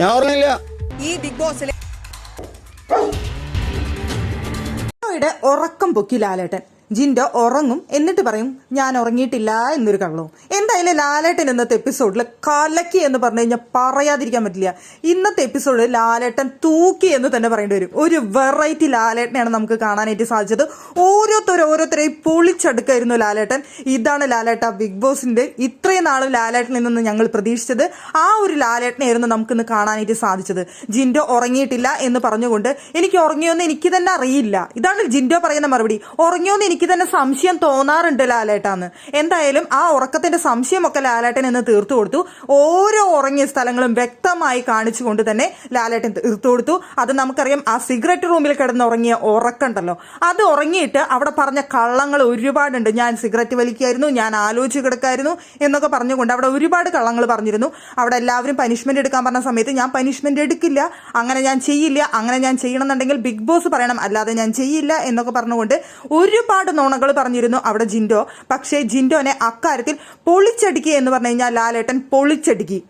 ഞാൻ ഓർമ്മയില്ല ഈ ബിഗ് ബോസിലെ ഉറക്കം പൊക്കി ലാലേട്ടൻ. ജിൻഡോ ഉറങ്ങും. എന്നിട്ട് പറയും ഞാൻ ഉറങ്ങിയിട്ടില്ല എന്നൊരു കള്ളവും എന്തായാലും ലാലേട്ടൻ ഇന്നത്തെ എപ്പിസോഡിൽ കലക്കി എന്ന് പറഞ്ഞു കഴിഞ്ഞാൽ പറയാതിരിക്കാൻ പറ്റില്ല. ഇന്നത്തെ എപ്പിസോഡിൽ ലാലേട്ടൻ തൂക്കി എന്ന് തന്നെ പറയേണ്ടി വരും. ഒരു വെറൈറ്റി ലാലേട്ടനെയാണ് നമുക്ക് കാണാനായിട്ട് സാധിച്ചത്. ഓരോരുത്തർ ഓരോരുത്തരെയും പൊളിച്ചെടുക്കായിരുന്നു ലാലേട്ടൻ. ഇതാണ് ലാലേട്ട ബിഗ് ബോസിന്റെ ഇത്രയും നാളും ലാലേട്ടനിൽ നിന്ന് ഞങ്ങൾ പ്രതീക്ഷിച്ചത്. ആ ഒരു ലാലേട്ടനെയായിരുന്നു നമുക്കിന്ന് കാണാനായിട്ട് സാധിച്ചത്. ജിൻഡോ ഉറങ്ങിയിട്ടില്ല എന്ന് പറഞ്ഞുകൊണ്ട് എനിക്ക് ഉറങ്ങിയോന്ന് എനിക്ക് തന്നെ അറിയില്ല. ഇതാണ് ജിൻഡോ പറയുന്ന മറുപടി. ഉറങ്ങിയോന്ന് എനിക്ക് തന്നെ സംശയം തോന്നാറുണ്ട് ലാലേട്ടാന്ന്. എന്തായാലും ആ ഉറക്കത്തിന്റെ സംശയമൊക്കെ ലാലേട്ടൻ എന്ന് തീർത്തു കൊടുത്തു. ഓരോ ഉറങ്ങിയ സ്ഥലങ്ങളും വ്യക്തമായി കാണിച്ചു കൊണ്ട് തന്നെ ലാലേട്ടൻ തീർത്തു കൊടുത്തു. അത് നമുക്കറിയാം ആ സിഗരറ്റ് റൂമിൽ കിടന്ന് ഉറങ്ങിയ ഉറക്കണ്ടല്ലോ. അത് ഉറങ്ങിയിട്ട് അവിടെ പറഞ്ഞ കള്ളങ്ങൾ ഒരുപാടുണ്ട്. ഞാൻ സിഗരറ്റ് വലിക്കായിരുന്നു ഞാൻ ആലോചിച്ച് കിടക്കായിരുന്നു എന്നൊക്കെ പറഞ്ഞുകൊണ്ട് അവിടെ ഒരുപാട് കള്ളങ്ങൾ പറഞ്ഞിരുന്നു. അവിടെ എല്ലാവരും പനിഷ്മെന്റ് എടുക്കാൻ പറഞ്ഞ സമയത്ത് ഞാൻ പനിഷ്മെന്റ് എടുക്കില്ല അങ്ങനെ ഞാൻ ചെയ്യില്ല അങ്ങനെ ഞാൻ ചെയ്യണമെന്നുണ്ടെങ്കിൽ ബിഗ് ബോസ് പറയണം അല്ലാതെ ഞാൻ ചെയ്യില്ല എന്നൊക്കെ പറഞ്ഞുകൊണ്ട് ഒരുപാട് നുണകൾ പറഞ്ഞിരുന്നു അവിടെ ജിൻഡോ. പക്ഷേ ജിൻഡോനെ അക്കാര്യത്തിൽ പൊളിച്ചടുക്കി എന്ന് പറഞ്ഞു കഴിഞ്ഞാൽ ലാലേട്ടൻ പൊളിച്ചടുക്കി.